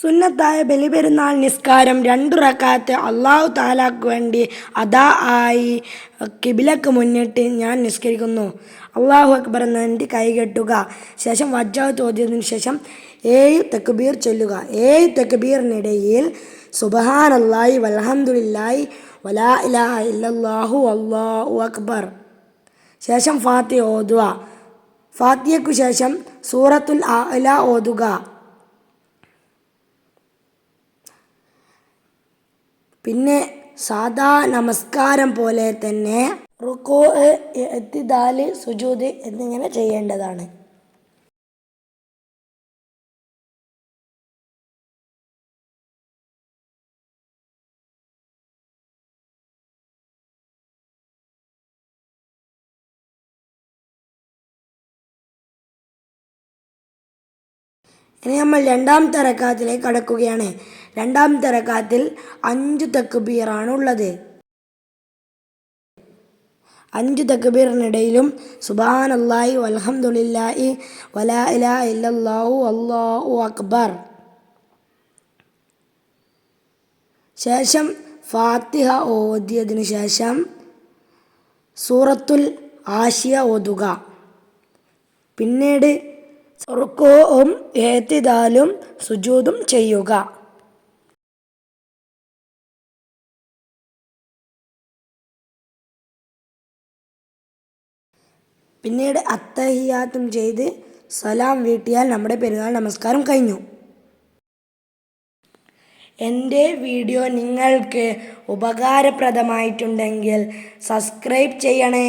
സുന്നത്തായ ബലിപെരുന്നാൾ നിസ്കാരം രണ്ടു റക്കാത്ത് അള്ളാഹു താലാക്ക് വേണ്ടി അതാ ആയി കിബിലക്ക് മുന്നിട്ട് ഞാൻ നിസ്കരിക്കുന്നു. അള്ളാഹു അക്ബർ എന്നിട്ട് കൈകെട്ടുക ശേഷം വജ്ജാവ് ചോദ്യത്തിന് ശേഷം ഏഴ് തെക്കുബീർ ചൊല്ലുക. ഏഴ് തെക്കുബീറിനിടയിൽ സുബഹാൻ അള്ളായി വൽഹംദുലില്ലാഹി വലാ ഇലാഹ ഇല്ലല്ലാഹു അള്ളാഹു അക്ബർ. ശേഷം ഫാത്തി ഓതുക. ഫാത്തിയക്കു ശേഷം സൂറത്തുൽ അല ഓതുക. പിന്നെ സാധാ നമസ്കാരം പോലെ തന്നെ റുക്കോ എത്തിദാൽ സുജൂദ് എന്നിങ്ങനെ ചെയ്യേണ്ടതാണ്. ഇനി നമ്മൾ രണ്ടാമത്തെ റക്കാത്തിലേക്ക് കടക്കുകയാണ്. രണ്ടാമത്തെ റക്കാത്തിൽ അഞ്ച് തക്ബീറാണ് ഉള്ളത് അഞ്ച് തക്ബീറിനിടയിലും സുബാൻ വൽഹംദുലില്ലാഹി വലാ ഇലാ ഇല്ലല്ലാഹു അല്ലാഹു അക്ബർ. ശേഷം ഫാത്തിഹ ഓതിയതിനു ശേഷം സൂറത്തുൽ ആശിയ ഓതുക. പിന്നീട് റുക്കോവും ഏത്തിദാലും സുജൂതും ചെയ്യുക. പിന്നീട് അത്തഹിയാത്തും ചെയ്ത് സലാം വീട്ടിയാൽ നമ്മുടെ പെരുന്നാൾ നമസ്കാരം കഴിഞ്ഞു. എന്റെ വീഡിയോ നിങ്ങൾക്ക് ഉപകാരപ്രദമായിട്ടുണ്ടെങ്കിൽ സബ്സ്ക്രൈബ് ചെയ്യണേ.